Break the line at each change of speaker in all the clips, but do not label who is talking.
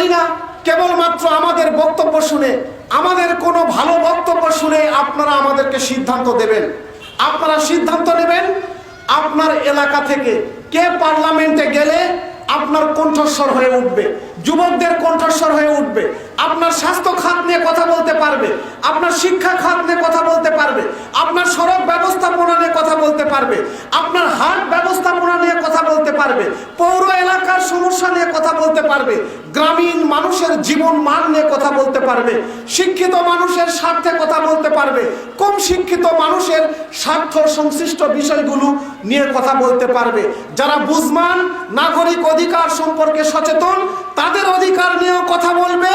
বলি না, কেবলমাত্র আমাদের বক্তব্য শুনে, আমাদের কোনো ভালো বক্তব্য শুনে আপনারা আমাদেরকে সিদ্ধান্ত দেবেন। আপনারা সিদ্ধান্ত নেবেন আপনার এলাকা থেকে কে পার্লামেন্টে গেলে আপনার কণ্ঠস্বর হয়ে উঠবে, যুবকদের কণ্ঠস্বর হয়ে উঠবে। আপনার স্বাস্থ্য খাত নিয়ে কথা বলতে পারবে, আপনার শিক্ষা খাত নিয়ে কথা বলতে পারবে, আপনার সড়ক ব্যবস্থাপনা নিয়ে কথা বলতে পারবে, আপনার হাট ব্যবস্থাপনা নিয়ে কথা বলতে পারবে, পৌর এলাকার সমস্যা নিয়ে কথা বলতে পারবে, গ্রামীণ মানুষের জীবন মান নিয়ে কথা বলতে পারবে, শিক্ষিত মানুষের স্বার্থে কথা বলতে পারবে, কম শিক্ষিত মানুষের স্বার্থ সংশ্লিষ্ট বিষয়গুলো নিয়ে কথা বলতে পারবে। যারা বুঝমান নাগরিক অধিকার সম্পর্কে সচেতন তাদের অধিকার নিয়েও কথা বলবে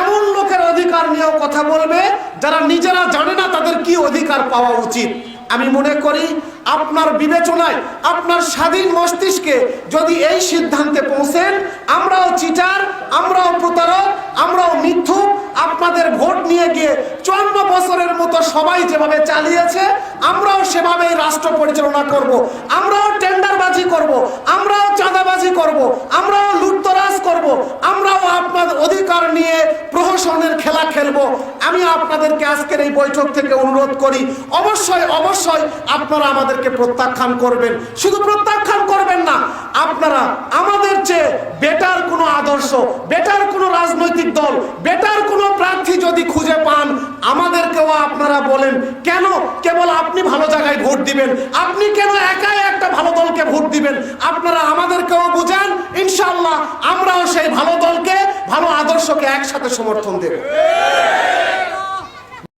এমন লোকের অধিকার নিয়েও কথা বলবে, যারা নিজেরা জানে না তাদের কি অধিকার পাওয়া উচিত আমি মনে করি, আপনার বিবেচনায়, আপনার স্বাধীন মস্তিষ্কে যদি এই সিদ্ধান্তে পৌঁছেন, আমরাও চিটার, আমরাও প্রতারক, আমরাও মিথ্যুক, আপনাদের ভোট নিয়ে গিয়ে চুয়ান্ন বছরের মতো সবাই যেভাবে চালিয়েছে, আমরাও সেভাবেই রাষ্ট্র পরিচালনা করব। আমরাও টেন্ডারবাজি করব। আমরাও চাঁদাবাজি করব। আমরাও লুটতরাজ করব। আমরাও আপনার অধিকার নিয়ে প্রহসনের খেলা খেলব। আমি আপনাদেরকে আজকের এই বৈঠক থেকে অনুরোধ করি, অবশ্যই অবশ্যই আপনারা আমাদেরকে প্রত্যাখ্যান করবেন। শুধু প্রত্যাখ্যান করবেন না, আপনারা আমাদের চেয়ে বেটার কোনো আদর্শ, বেটার কোনো রাজনৈতিক দল, বেটার কোনো প্রার্থী যদি খুঁজে পান, আমাদেরকেও আপনারা বলেন, কেন কেবল আপনি ভালো জায়গায় ভোট দিবেন? আপনি কেন একাই একটা ভালো দলকে ভোট দিবেন? আপনারা আমাদেরকেও বুঝান ইনশাল্লাহ আমরাও সেই ভালো আদর্শকে একসাথে সমর্থন দেব।